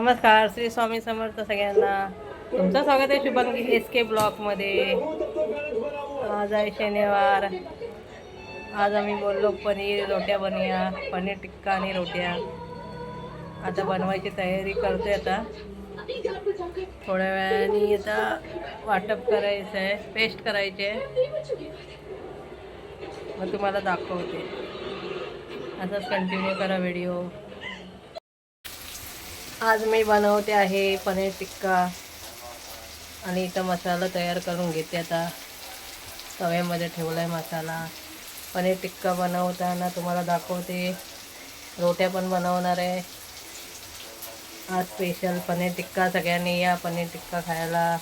नमस्कार श्री स्वामी समर्थ सगळ्यांना. तुमचं स्वागत आहे शुभांगी एस के ब्लॉकमध्ये आज आहे शनिवार. आज आम्ही बोललो पनीर रोट्या बनवूया पनीर टिक्का आणि रोट्या. आता बनवायची तयारी करतोय आता. थोड्या वेळाने आता वाटप करायचं आहे पेस्ट करायची. आहे मग तुम्हाला दाखवते. असंच कंटिन्यू करा व्हिडिओ आज मी बनवते आहे पनीर टिक्का. आणि इथं मसाला तयार करून घेते आता. तव्यामध्ये ठेवला आहे मसाला. पनीर टिक्का बनवताना तुम्हाला दाखवते. रोट्या पण बनवणार आहे. आज स्पेशल पनीर टिक्का. सगळ्यांनी या पनीर टिक्का खायला.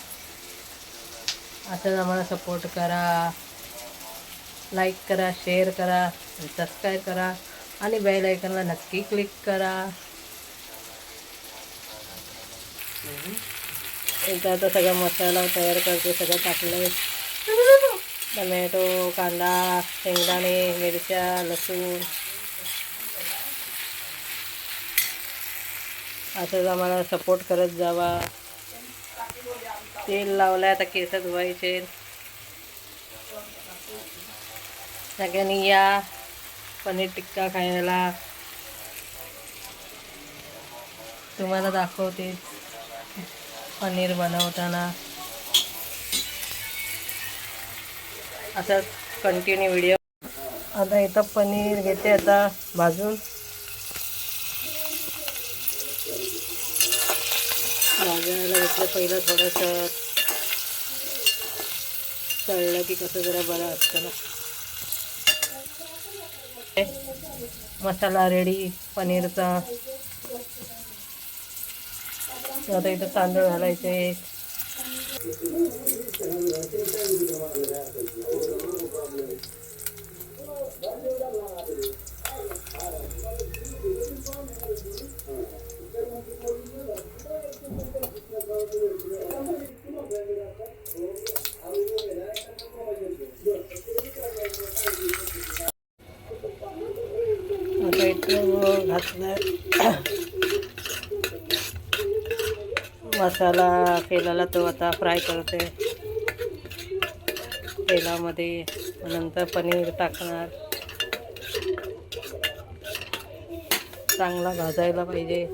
असंच आम्हाला सपोर्ट करा. लाईक करा शेअर करा सबस्क्राईब करा. आणि बेल आयकनला नक्की क्लिक करा. एकदा आता सगळा मसाला तयार करते सगळं टाकलं टमॅटो कांदा शेंगदाणे मिरच्या लसूण. असंच आम्हाला सपोर्ट करत जावा. तेल लावलंय आता केस धुवायचे. सगळ्यांनी या. पनीर टिक्का खायला. तुम्हाला दाखवते. पनीर बनवताना. आता कंटिन्यू व्हिडिओ आता इथं पनीर घेते आता भाजून. भाजायला घेतलं पहिलं थोडंसं. तळलं की कसं जरा बरं असतं ना. मसाला रेडी पनीरचा. आता इथं तांदूळ घालायचे आता इथं घातलं मसाला केलेला तो आता फ्राय करते. तेलामध्ये नंतर पनीर टाकणार. चांगला भाजायला पाहिजे.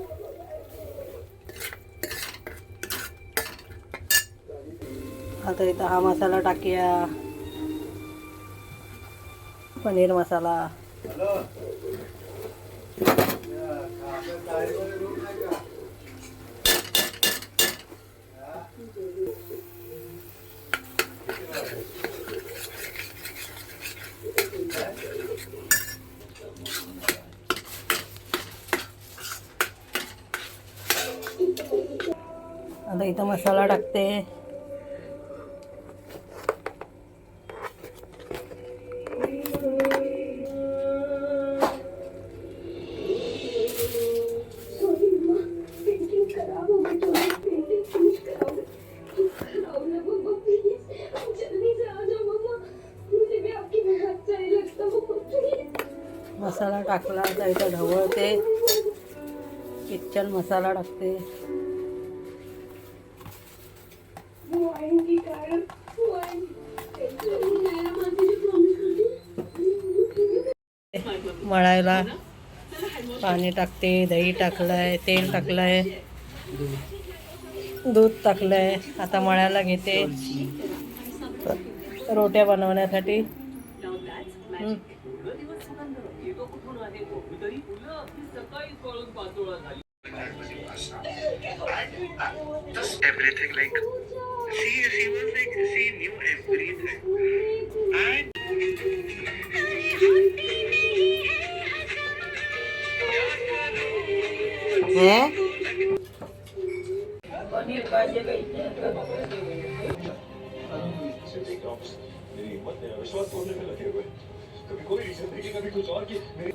आता इथं हा मसाला टाकूया. पनीर मसाला. आता इथं मसाला टाकते. मसाला टाकला आता ढवळते. किचन मसाला टाकते. मळायला पाणी टाकते दही टाकलंय तेल टाकलंय. दूध टाकलंय. आता मळायला घेते. रोट्या बनवण्यासाठी. everything like she she was like she knew everything and मेरी हिम्मत मेरा विश्वास तोड़ने में लगे हुए कभी कोई रीजन देखी कभी कुछ और की मेरी